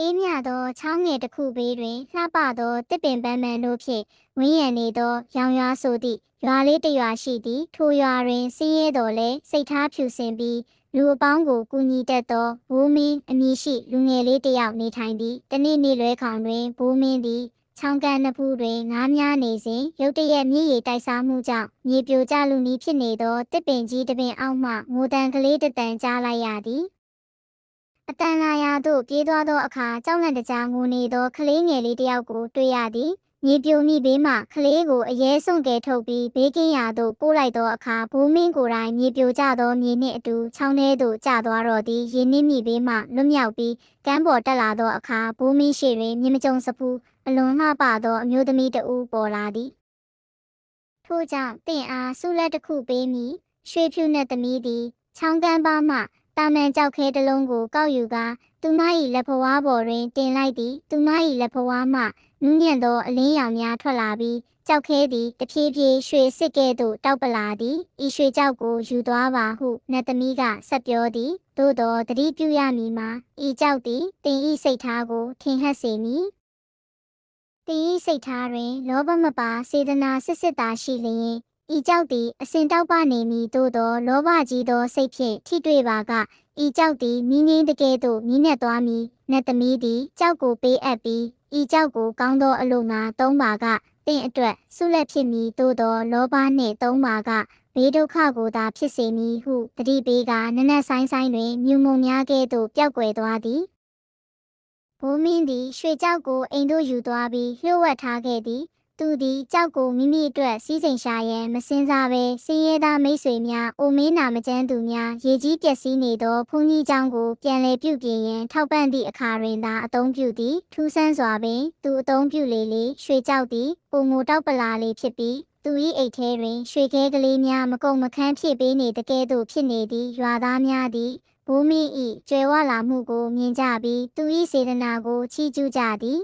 အေးမြသောချောင်းငယ်တစ်ခုဘေးတွင်လှပသောတစ်ပင်ပန်းမှန်တို့ဖြင့်ဝင်းရံနေသောရောင်ရွာဆိုသည့်ရွာလေးတစ်ရွာရှိသည်ထိုရွာတွင်စင်းရဲတော်လဲစိတ်ထားဖြူစင်ပြီးလူအပေါင်းကိုကူညီတတ်သောဘိုးမင်းအမည်ရှိလူငယ်လေးတစ်ယောက်နေထိုင်သည်တနေ့နေ့လွဲခေါင်တွင်ဘိုးမင်းသည်ချောင်းကန်နှစ်ဖူးတွင်ငားများနေစဉ်ရုတ်တရက်မြည်ရည်တိုက်စားမှုကြောင့်မြေပြိုကျလူနီးဖြစ်နေသောတစ်ပင်ကြီးတစ်ပင်အောက်မှငိုတန်ကလေးတစ်တန်ကြားလိုက်ရသည် အတန်လာရာသို့ပြေးသွားသောအခါကြောက်လန့်တကြားငိုနေသောကလေးငယ်လေးတစ်ယောက်ကိုတွေ့ရသည်မြေပြိုမိဘေးမှကလေးကိုအရေးဆုံးကဲထုတ်ပြီးဘေးကင်းရာသို့ပို့လိုက်သောအခါဘိုးမင်းကိုယ်တိုင်မြေပြိုကျသောမြေနှင့်အတူချောင်းထဲသို့ကျသွားတော့သည်ရင်းနှင်းမိဘေးမှလွတ်မြောက်ပြီးကမ်းပေါ်တက်လာသောအခါဘိုးမင်းရှိတွင်မြင်မကြုံစဖူးအလွန်လှပသောအမျိုးသမီးတဦးပေါ်လာသည်ထို့ကြောင့်တင့်အားဆုလက်တစ်ခုပေးမိရွှေဖြူနှင့်သမီးသည်ချောင်းကမ်းပါမှ တာမန်ကြောက်ခဲတစ်လုံးကိုကောက်ယူကာသူမ၏လက်ဖွားပေါ်တွင်တင်လိုက်သည်သူမ၏လက်ဖွားမှနူးညံ့သောအလင်းရောင်များထွက်လာပြီးကြောက်ခဲသည်တဖြည်းဖြည်းရွှေစစ်ကဲ့သို့တောက်ပလာသည်ဤရွှေကြောက်ကိုယူသွားပါဟုနတ်သမီးကဆက်ပြောသည်သို့တော်တတိပြုရမည်မှာဤကြောက်သည်တင်ဤစိတ်ထားကိုထင်ဟပ်စေမည်တင်ဤစိတ်ထားတွင် လောဘမပါစေတနာစစ်စစ်သာရှိလျင် ဤကြောက်သည်အစဉ်တောက်ပနေမည်သို့သောလောဘကြီးသောစိတ်ဖြင့်ထိတွေ့ပါကဤကြောက်သည်မိငင်းတကယ်သို့မြင်းနဲ့သွားမည်နတ်သမီးသည်ကြောက်ကိုပေးအပ်ပြီးဤကြောက်ကိုကောင်းသောအလို့ငါသုံးပါကတင့်အတွက်ဆုလက်ဖြစ်မည်သို့သောလောဘနှင့်သုံးပါကဘေးဒုက္ခကိုသာဖြစ်စေမည်ဟုတတိပေးကနနက်ဆိုင်ဆိုင်တွင်မြူမုံများကဲ့သို့ပျောက်ကွယ်သွားသည်ဘိုးမင်းသည်ရွှေကြောက်ကိုအိမ်သို့ယူသွားပြီးလျှို့ဝှက်ထားခဲ့သည် သူသည်ကြောက်ကိုမိမိအတွက်စီးစိမ်ရှာရန်မစင်စားဘဲစင်းရဲသားမိတ်ဆွေများအိုမင်းနာမကျန်းသူများရေကြီးပျက်စီးနေသောဘုန်းကြီးကျောင်းကိုပြန်လည်ပြုပြင်ရန်ထောက်ပံ့သည့်အခါတွင်သာအသုံးပြုသည်ထူးဆန်းစွာပင်သူအသုံးပြုလေလေရွှေကြောက်သည်ပုံငိုတောက်ပလာလေဖြစ်ပြီးသူ၏အိတ်ထဲတွင်ရွှေခဲကလေးများမကုန်မခန်းဖြစ်ပေးနေတကယ်သို့ဖြစ်နေသည့်ရွာသားများသည်ဘိုးမင်း၏ကြွယ်ဝလာမှုကိုမြင်ကြပြီးသူ၏စေတနာကိုချီးကျူးကြသည်